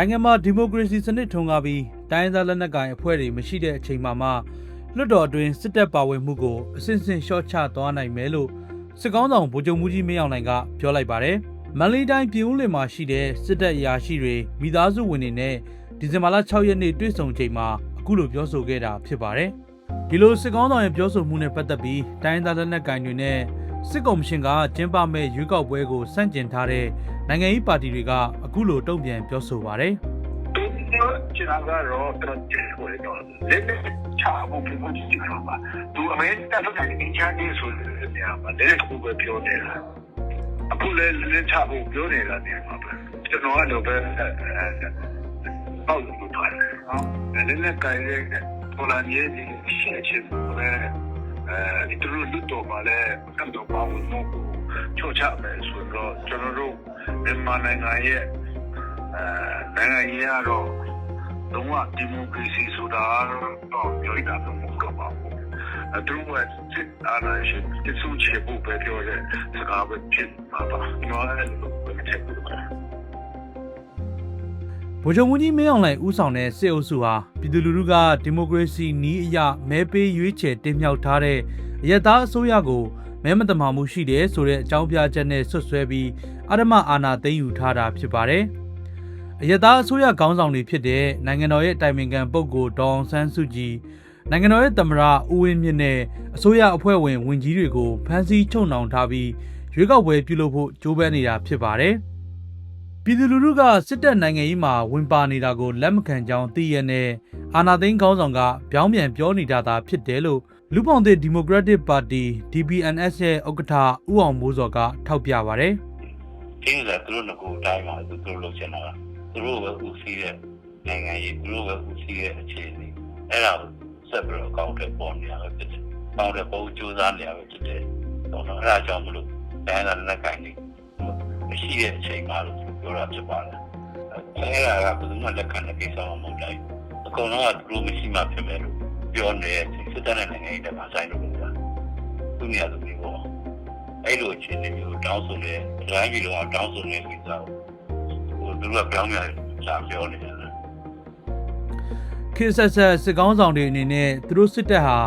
နိုင်ငံမှာဒီမိုကရေစီစနစ်ထွန်းကားပြီးတိုင်းရင်းသားလက်နက်ကိုင်အဖွဲ့တွေမရှိတဲ့အချိန်မှာမှလွတ်တော်အတွင်းစစ်တပ်ပါဝင်မှုကိုအစဉ်စဉ်လျှော့ချသွားနိုင်မယ်လို့စစ်ကောင်းဆောင်ဗိုလ်ချုပ်မူကြီးမင်းအောင်လှိုင်ကပြောလိုက်ပါတယ်။မန္တလေးတိုင်းပြည်ဦးလွင်မှာရှိတဲ့စစ်တပ်အရာရှိတွေမိသားစုဝင်တွေနဲ့ဒီဇင်ဘာလ6ရက်နေ့တွေ့ဆုံချိန်မှာအခုလိုပြောဆိုခဲ့တာဖြစ်ပါတယ်။ဒီလိုစစ်ကောင်းဆောင်ရဲ့ပြောဆိုမှုနဲ့ပတ်သက်ပြီးတိုင်းရင်းသားလက်နက်ကိုင်တွေနဲ့ စစ်ကော်မရှင်ကကျင်းပမဲ့ရွေးကောက်ပွဲကိုစန့်ကျင်ထားတဲ့နိုင်ငံရေးပါတီတွေကအခုလိုတုံ့ပြန်ပြောဆိုပါတယ်။ပြောချင်တာကတော့တော့ကျေဟိုတော့လက်နဲ့ချဖို့ပြဖို့ကြည့်ရမှာသူအမေရိကန်ထုတ်တဲ့အင်ချာတင်းဆိုတဲ့နေရာမှာလက်ခုပဲပြောနေတာအခုလည်းလက်ချဖို့ပြောနေတာနေမှာပဲကျွန်တော်ကတော့ပဲပေါ့လို့ပြောတယ်နော်လက်နဲ့ကိုင်ရဲ့ပေါ်လာမြေကြီးရှင်းချင်ပဲ အဲဒီလိုလူတော်မှာလည်းကတော့ပေါ့လို့ချိုးချမယ်ဆိုတော့ကျွန်တော်တို့မြန်မာနိုင်ငံရဲ့အဲနိုင်ငံရေးကတော့လုံးဝဒီမိုကရေစီဆိုတာတော့ပြောရတာမဟုတ်တော့ပါဘူးအဲသူကစစ်အာဏာရှင်တဆူချေဖို့ပဲပြောတဲ့စကားပဲဖြစ်မှာပါနော်အဲ့လိုပဲချက်ဘူးပါ ဗိုလ်ချုပ်မူကြီးမင်းအောင်လှိုင်ဦးဆောင်တဲ့စစ်အုပ်စုဟာပြည်သူလူထုကဒီမိုကရေစီနီးအရမဲပေးရွေးချယ်တင်မြှောက်ထားတဲ့အယက်သားအစိုးရကိုမဲမတမာမှုရှိတယ်ဆိုတဲ့အကြောင်းပြချက်နဲ့ဆွတ်ဆွဲပြီးအဓမ္မအာဏာသိမ်းယူထားတာဖြစ်ပါတယ်။အယက်သားအစိုးရခေါင်းဆောင်တွေဖြစ်တဲ့နိုင်ငံတော်ရဲ့တိုင်ပင်ခံပုဂ္ဂိုလ်ဒေါအောင်ဆန်းစုကြည်နိုင်ငံတော်ရဲ့သမ္မတဦးဝင်းမြင့်နဲ့အစိုးရအဖွဲ့ဝင်ဝန်ကြီးတွေကိုဖမ်းဆီးချုပ်နှောင်ထားပြီးရွေးကောက်ပွဲပြုလုပ်ဖို့ကြိုးပမ်းနေတာဖြစ်ပါတယ်။ ပြည်သူလူထုကစစ်တပ်နိုင်ငံရေးမှာဝင်ပါနေတာကိုလက်မခံကြောင်းသိရတဲ့အာနာသိန်းခေါင်းဆောင်ကပြောင်းပြန်ပြောနေတာသာဖြစ်တယ်လို့လူပောင်သစ်ဒီမိုကရက်တစ်ပါတီ DPNS ရဲ့ဥက္ကဋ္ဌဦးအောင်မိုးစောကထောက်ပြပါဗျ။ဒီကသူတို့ငကိုအတိုင်းမှာသူတို့လုပ်ချင်တာသူတို့ပဲဦးစီးတဲ့နိုင်ငံရေးသူတို့ပဲဦးစီးတဲ့အခြေအနေအဲ့ဒါကိုဆက်ပြီးတော့အကောင့်တွေပေါ်နေရပဲဖြစ်တယ်။ပေါင်းတဲ့ပုံစူးစမ်းနေရပဲဖြစ်တယ်။တော့အဲ့ဒါကြောင့်မလို့တိုင်းလာလက်ကိုင်းနေမရှိတဲ့အချိန်မှလို့ ပြောတာဖြစ်ပါတယ်။အဲ့ဒါကဘယ်သူမှလက်ခံတဲ့ကိစ္စမှမဟုတ်ဘူး။အကုန်လုံးကသူတို့မရှိမှဖြစ်မယ်လို့ပြောနေစစ်တပ်နဲ့နိုင်ငံရေးတက်မှာဆိုင်လို့ပြောတာ။သူများသူမျိုးပေါ့။အဲ့လိုအခြေအနေမျိုးတောင်းဆိုတဲ့တိုင်းပြည်လုံးကတောင်းဆိုနေတဲ့ကိစ္စကိုဟိုသူတို့ကပြောင်းပြန်လာပြောနေတယ်ခေတ်ဆက်ဆက်စစ်ကောင်းဆောင်တွေအနေနဲ့သူတို့စစ်တပ်ဟာ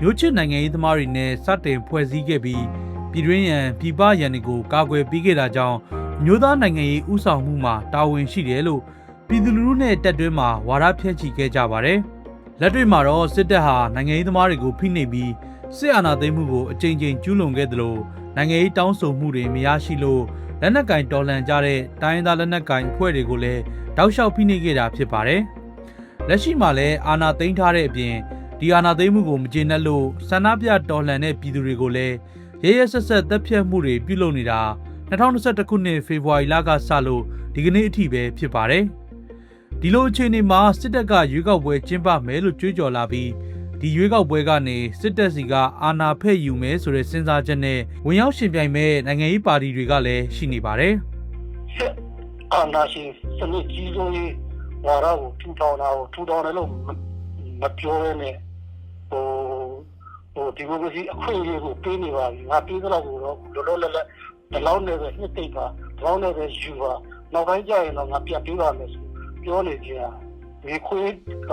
မျိုးချစ်နိုင်ငံရေးသမားတွေနဲ့စတင်ဖွဲ့စည်းခဲ့ပြီးပြည်တွင်းရန်ပြည်ပရန်တွေကိုကာကွယ်ပေးခဲ့တာကြောင့်အ မျိုးသားနိုင်ငံရေးဥဆောင်မှုမှာတာဝန်ရှိတယ်လို့ပြည်သူလူထုနဲ့တက်တွင်းမှာဝါဒဖြန့်ချီခဲ့ကြပါတယ်။လက်တွေ့မှာတော့စစ်တပ်ဟာနိုင်ငံရေးသမားတွေကိုဖိနှိပ်ပြီးစစ်အာဏာသိမ်းမှုကိုအကြိမ်ကြိမ်ကျူးလွန်ခဲ့သလိုနိုင်ငံရေးတောင်းဆိုမှုတွေမရရှိလို့လက်နက်ကင်တော်လှန်ကြတဲ့တိုင်းရင်းသားလက်နက်ကင်အဖွဲ့တွေကိုလည်းတောက်လျှောက်ဖိနှိပ်ခဲ့တာဖြစ်ပါတယ်။လက်ရှိမှာလည်းအာဏာသိမ်းထားတဲ့အပြင်ဒီအာဏာသိမ်းမှုကိုမကျေနပ်လို့ဆန္ဒပြတော်လှန်တဲ့ပြည်သူတွေကိုလည်းရဲရဲဆက်ဆက်တပ်ဖြတ်မှုတွေပြုလုပ်နေတာ 2021ခုနှစ်ဖေဖော်ဝါရီလကစလို့ဒီကနေ့အထိပဲဖြစ်ပါတယ်။ဒီလိုအခြေအနေမှာစစ်တပ်ကရွေးကောက်ပွဲကျင်းပမယ်လို့ကြွေးကြော်လာပြီးဒီရွေးကောက်ပွဲကနေစစ်တပ်စီကအာဏာဖဲ့ယူမယ်ဆိုတဲ့စဉ်းစားချက်နဲ့ဝင်ရောက်ရှင်ပြိုင်မဲ့နိုင်ငံရေးပါတီတွေကလည်းရှိနေပါတယ်။စစ်အာဏာရှင်စနစ်ကြီးစိုးရေးဝါဒကိုထူထောင်တာကိုထူထောင်တယ်လို့မပြောရနဲ့ဟိုဟိုဒီမိုကရေစီအခွင့်အရေးကိုပေးနေပါပြီငါပေးသလောက်ကိုတော့လောလောလတ်လတ် ဒီလောက်နဲ့ပဲနှစ်သိမ့်ပါဒီလောက်နဲ့ပဲယူပါနောက်ပိုင်းကျရင်တော့ငါပြတ်ပေးပါမယ်ဆိုပြောနေကြတာဒီခွေးက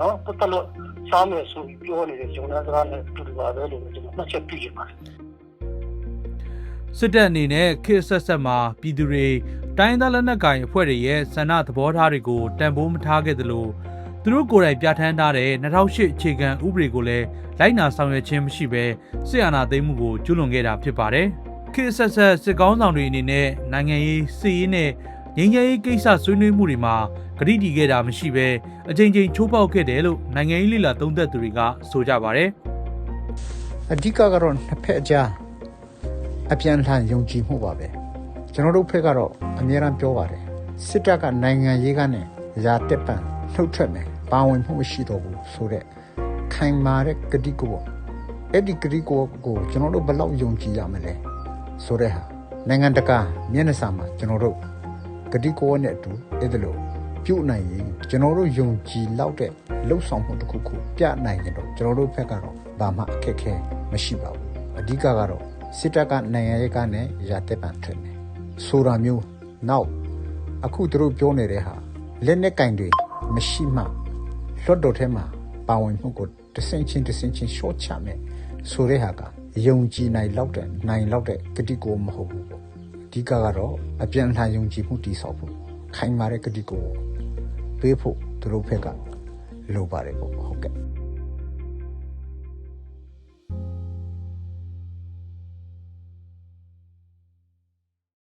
နော်ပတ်သက်လို့စားမယ်ဆိုပြီးပြောနေတဲ့ဂျုံနာစကားနဲ့တူတူပါပဲလို့ကျွန်တော်မှတ်ချက်ပြုချင်ပါတယ်စစ်တပ်အနေနဲ့ခေတ်ဆက်ဆက်မှာပြည်သူတွေတိုင်းသားလက်နက်ကိုင်အဖွဲ့တွေရဲ့ဆန္ဒသဘောထားတွေကိုတန်ဖိုးမထားခဲ့သလိုသူတို့ကိုယ်တိုင်ပြဋ္ဌာန်းထားတဲ့2008အခြေခံဥပဒေကိုလည်းလိုက်နာဆောင်ရွက်ခြင်းမရှိဘဲစစ်အာဏာသိမ်းမှုကိုကျူးလွန်ခဲ့တာဖြစ်ပါတယ်။ ခေတ်ဆက်ဆက်စစ်ကောင်းဆောင်တွေအနေနဲ့နိုင်ငံရေးစစ်ရေးနဲ့ငြိမ်းချမ်းရေးကိစ္စဆွေးနွေးမှုတွေမှာကတိတည်ခဲ့တာမရှိဘဲအကြိမ်ကြိမ်ချိုးဖောက်ခဲ့တယ်လို့နိုင်ငံရေးလှိလာသုံးသက်သူတွေကဆိုကြပါတယ်။အဓိကကတော့နှစ်ဖက်အကြားအပြန်လှန်ယုံကြည်မှုပါပဲကျွန်တော်တို့ဖက်ကတော့အများအားပြောပါတယ်စစ်တပ်ကနိုင်ငံရေးကနေရာတက်ပံလှုပ်ထွက်မယ်ပါဝင်မှုမရှိတော့ဘူးဆိုတော့ခိုင်မာတဲ့ကတိကိုအဲ့ဒီကတိကိုကိုကျွန်တော်တို့ဘယ်လောက်ယုံကြည်ရမလဲ ဆိုတဲ့ဟာနိုင်ငံတကာမျက်နှာစာမှာကျွန်တော်တို့ကတိကိုနဲ့အတူအဲ့ဒါလို့ပြုတ်နိုင်ရင်ကျွန်တော်တို့ယုံကြည်လောက်တဲ့လှုပ်ဆောင်မှုတစ်ခုခုပြနိုင်ရင်တော့ကျွန်တော်တို့ဘက်ကတော့ဘာမှအခက်အခဲမရှိပါဘူးအဓိကကတော့စစ်တပ်ကနိုင်ငံရေးကနေရာတက်ပံထွက်မယ်ဆိုတာမျိုးနောက်အခုသူတို့ပြောနေတဲ့ဟာလက်နဲ့ကင်တွေမရှိမှလွတ်တော်ထဲမှာပါဝင်မှုကိုတဆင့်ချင်းတဆင့်ချင်းရှော့ချမယ်ဆိုတဲ့ဟာက ယုံကြည်နိုင်လောက်တဲ့နိုင်လောက်တဲ့ကတိကိုမဟုတ်ဘူးပေါ့အဓိကကတော့အပြန်အလှန်ယုံကြည်မှုတည်ဆောက်ဖို့ခိုင်မာတဲ့ကတိကိုပေးဖို့သူတို့ဘက်ကလိုပါတယ်ပေါ့ဟုတ်ကဲ့